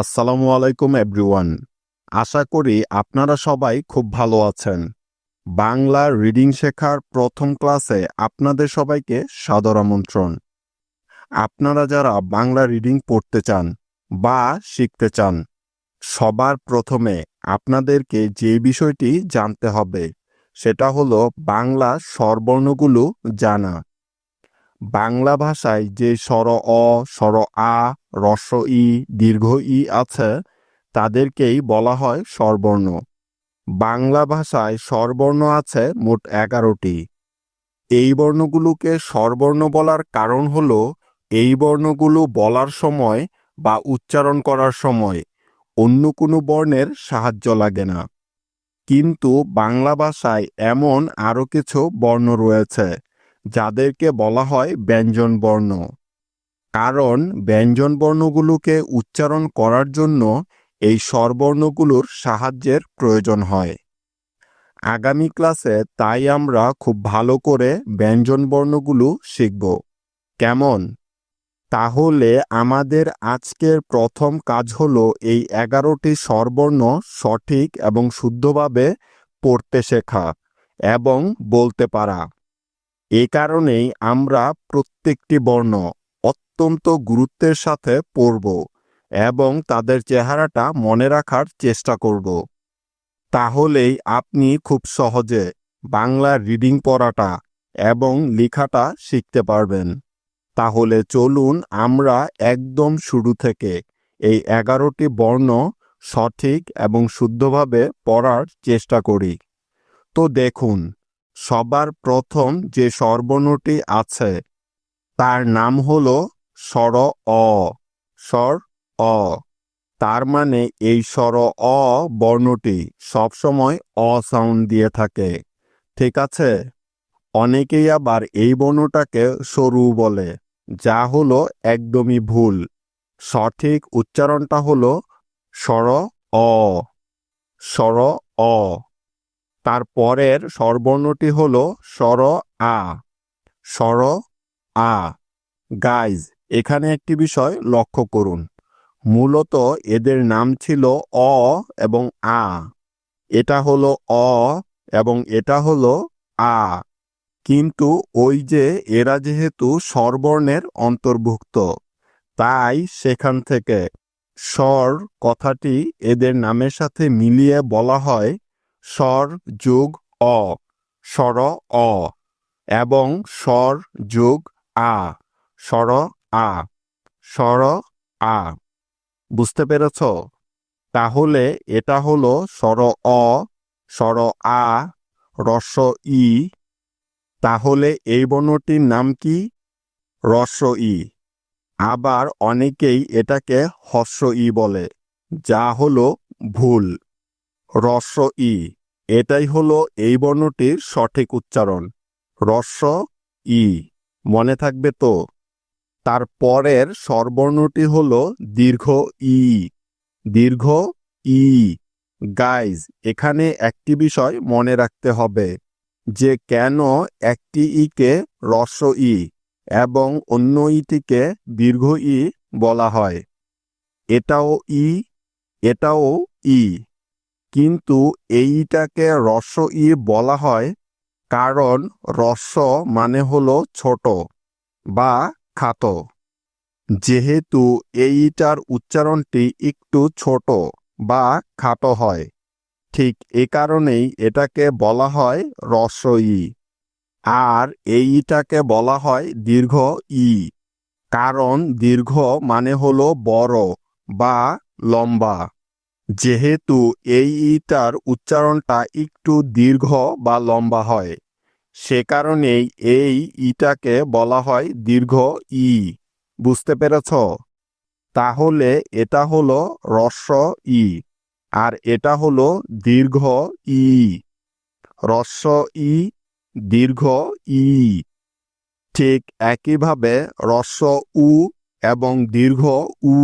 আসসালামু আলাইকুম, এভরিওয়ান। আশা করি আপনারা সবাই খুব ভালো আছেন। বাংলা রিডিং শেখার প্রথম ক্লাসে আপনাদের সবাইকে সাদর আমন্ত্রণ। আপনারা যারা বাংলা রিডিং পড়তে চান বা শিখতে চান, সবার প্রথমে আপনাদেরকে যে বিষয়টি জানতে হবে, সেটা হলো বাংলা স্বরবর্ণগুলো জানা। বাংলা ভাষায় যে স্বর অ, স্বর আ রস্ব ই, দীর্ঘ ই আছে, তাদেরকেই বলা হয় স্বরবর্ণ। বাংলা ভাষায় স্বরবর্ণ আছে মোট এগারোটি। এই বর্ণগুলোকে স্বরবর্ণ বলার কারণ হল, এই বর্ণগুলো বলার সময় বা উচ্চারণ করার সময় অন্য কোনো বর্ণের সাহায্য লাগে না। কিন্তু বাংলা ভাষায় এমন আরও কিছু বর্ণ রয়েছে। যাদেরকে বলা হয় ব্যঞ্জন বর্ণ। কারণ ব্যঞ্জন বর্ণগুলোকে উচ্চারণ করার জন্য এই স্বরবর্ণগুলোর সাহায্যের প্রয়োজন হয়। আগামী ক্লাসে তাই আমরা খুব ভালো করে ব্যঞ্জন বর্ণগুলো শিখব। কেমন? তাহলে আমাদের আজকের প্রথম কাজ হলো এই এগারোটি স্বরবর্ণ সঠিক এবং শুদ্ধভাবে পড়তে শেখা এবং বলতে পারা। এ কারণেই আমরা প্রত্যেকটি বর্ণ অত্যন্ত গুরুত্বের সাথে পড়ব এবং তাদের চেহারাটা মনে রাখার চেষ্টা করব। তাহলেই আপনি খুব সহজে বাংলা রিডিং পড়াটা এবং লেখাটা শিখতে পারবেন। তাহলে চলুন আমরা একদম শুরু থেকে এই এগারোটি বর্ণ সঠিক এবং শুদ্ধভাবে পড়ার চেষ্টা করি। তো দেখুন সবার প্রথম যে স্বরবর্ণটি আছে, তার নাম হল স্বর অ। স্বর অ। তার মানে এই স্বর অ বর্ণটি সবসময় অ সাউন্ড দিয়ে থাকে। ঠিক আছে? অনেকেই আবার এই বর্ণটাকে সরু বলে, যা হলো একদমই ভুল। সঠিক উচ্চারণটা হলো স্বর অ। স্বর অ। তার পরের স্বরবর্ণটি হল স্বর আ। স্বর আ। গাইজ এখানে একটি বিষয় লক্ষ্য করুন। মূলত এদের নাম ছিল অ এবং আ। এটা হলো অ এবং এটা হলো আ। কিন্তু ওই যে এরা যেহেতু স্বরবর্ণের অন্তর্ভুক্ত, তাই সেখান থেকে স্বর কথাটি এদের নামের সাথে মিলিয়ে বলা হয় স্বর যোগ অ, স্বর অ, এবং স্বর যোগ আ, স্বর আ স্বর আ। বুঝতে পেরেছ? তাহলে এটা হলো স্বর অ, স্বর আ রস ই। তাহলে এই বর্ণটির নাম কি? রস্য ই। আবার অনেকেই এটাকে হস্য ই বলে, যা হলো ভুল। রস্য ই। এটাই হলো এই বর্ণটির সঠিক উচ্চারণ। রস্য ই। মনে থাকবে তো? তার পরের স্বরবর্ণটি হলো দীর্ঘ ই। দীর্ঘ ই। গাইজ এখানে একটি বিষয় মনে রাখতে হবে যে কেন একটি ইকে রস্য ই এবং অন্য ইটিকে দীর্ঘ ই বলা হয়। এটাও ই এটাও ই। কিন্তু এইটাকে রস্য ই বলা হয় কারণ রস্য মানে হলো ছোট বা খাত যেহেতু এইটার উচ্চারণটি একটু ছোট বা খাটো হয়, ঠিক এ কারণেই এটাকে বলা হয় রস্য ই। আর এইটাকে বলা হয় দীর্ঘ ই, কারণ দীর্ঘ মানে হলো বড় বা লম্বা। যেহেতু এই ইটার উচ্চারণটা একটু দীর্ঘ বা লম্বা হয়, সে কারণেই এই ইটাকে বলা হয় দীর্ঘ ই। বুঝতে পেরেছ? তাহলে এটা হলো রস্য ই, আর এটা হলো দীর্ঘ ই। রস্য ই, দীর্ঘ ই। ঠিক একইভাবে রস্য উ এবং দীর্ঘ উ,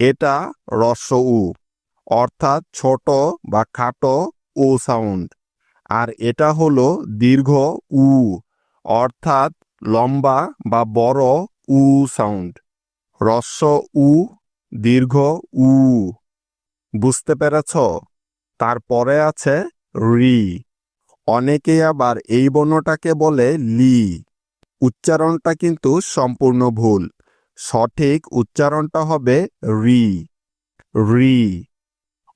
এটা রস্য উ। অর্থাৎ ছোট বা খাটো ও সাউন্ড আর এটা হলো দীর্ঘ উ, অর্থাৎ লম্বা বা বড় উ সাউন্ড রস্য উ, দীর্ঘ উ। বুঝতে পেরেছ? তারপরে আছে রি। অনেকেই আবার এই বর্ণটাকে বলে লি। উচ্চারণটা কিন্তু সম্পূর্ণ ভুল। সঠিক উচ্চারণটা হবে রি। রি।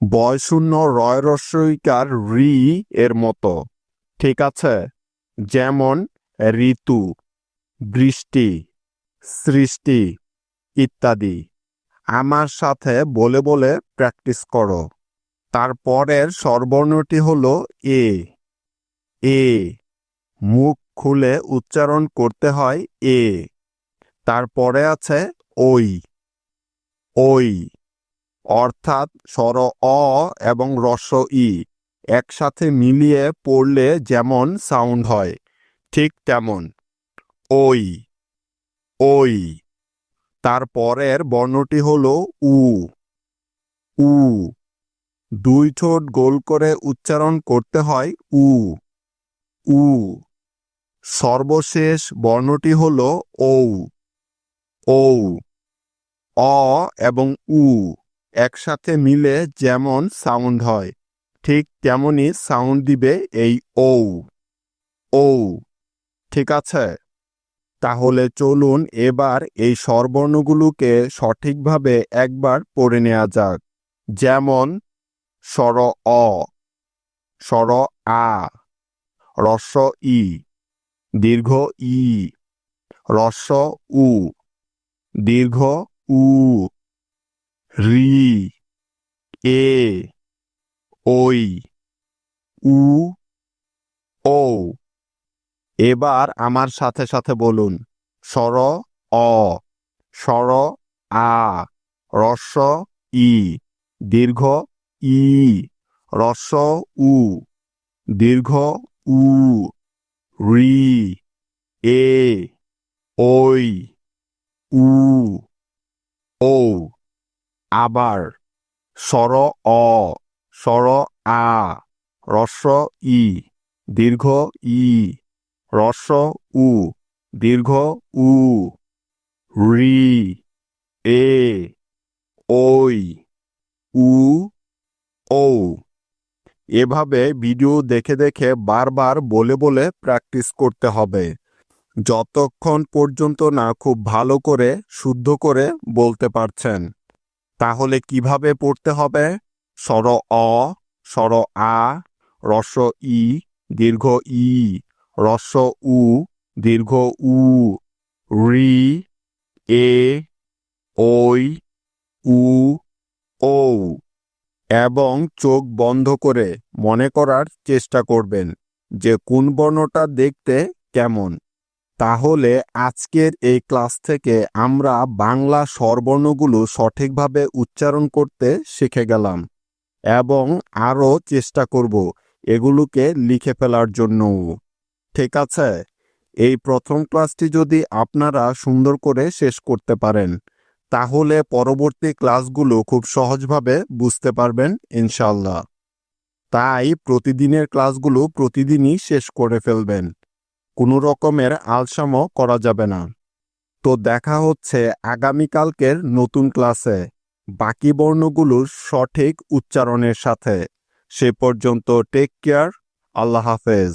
বয়শূন্য রয় রস্বইকার রি এর মতো। ঠিক আছে? যেমন ঋতু, বৃষ্টি, সৃষ্টি ইত্যাদি। আমার সাথে বলে বলে প্র্যাকটিস করো। তারপরের স্বরবর্ণটি হলো এ। এ। মুখ খুলে উচ্চারণ করতে হয় এ। তারপরে আছে ওই ওই অর্থাৎ স্বর অ এবং রস ই একসাথে মিলিয়ে পড়লে যেমন সাউন্ড হয়, ঠিক তেমন। ওই ওই। তারপরের বর্ণটি হল উ। উ। দুই ঠোঁট গোল করে উচ্চারণ করতে হয় উ। উ। সর্বশেষ বর্ণটি হল ঔ। ঔ। অ এবং উ। একসাথে মিলে যেমন সাউন্ড হয়, ঠিক তেমনই সাউন্ড দিবে এই ঔ। ঔ, ঠিক আছে? তাহলে চলুন এবার এই স্বরবর্ণগুলোকে সঠিকভাবে একবার পড়ে নেওয়া যাক। যেমন, স্বর অ, স্বর আ, রস্ব ই, দীর্ঘ ই, রস্ব উ, দীর্ঘ উ। রি, এ, ওই, উ ও এবার আমার সাথে সাথে বলুন, স্বর, অ। সর আ। রস্ব, ই। দীর্ঘ, ই। রস্ব, উ। দীর্ঘ, উ। রি, এ, ওই, উ। ও আবার স্বর অ, স্বর আ রস্ব ই, দীর্ঘ ই রস্ব উ, দীর্ঘ উ, রি, এ ওই উ ও এভাবে ভিডিও দেখে দেখে বারবার বলে বলে প্র্যাকটিস করতে হবে। যতক্ষণ পর্যন্ত না খুব ভালো করে, শুদ্ধ করে বলতে পারছেন। তাহলে কীভাবে পড়তে হবে? স্বর অ, স্বর আ, রস্ব ই, দীর্ঘ ই, রস্ব উ, দীর্ঘ উ, রি, এ ওই উ ও এবং চোখ বন্ধ করে মনে করার চেষ্টা করবেন যে কোন বর্ণটা দেখতে কেমন। তাহলে আজকের এই ক্লাস থেকে আমরা বাংলা স্বরবর্ণগুলো সঠিকভাবে উচ্চারণ করতে শিখে গেলাম এবং আরও চেষ্টা করব এগুলোকে লিখে ফেলার জন্যও। ঠিক আছে? এই প্রথম ক্লাসটি যদি আপনারা সুন্দর করে শেষ করতে পারেন, তাহলে পরবর্তী ক্লাসগুলো খুব সহজভাবে বুঝতে পারবেন ইনশাল্লাহ তাই প্রতিদিনের ক্লাসগুলো প্রতিদিনই শেষ করে ফেলবেন। কোনো রকমের আলসামও করা যাবে না। তো দেখা হচ্ছে আগামীকালকের নতুন ক্লাসে। বাকি বর্ণগুলোর সঠিক উচ্চারণের সাথে। সে পর্যন্ত টেক কেয়ার আল্লাহ হাফেজ।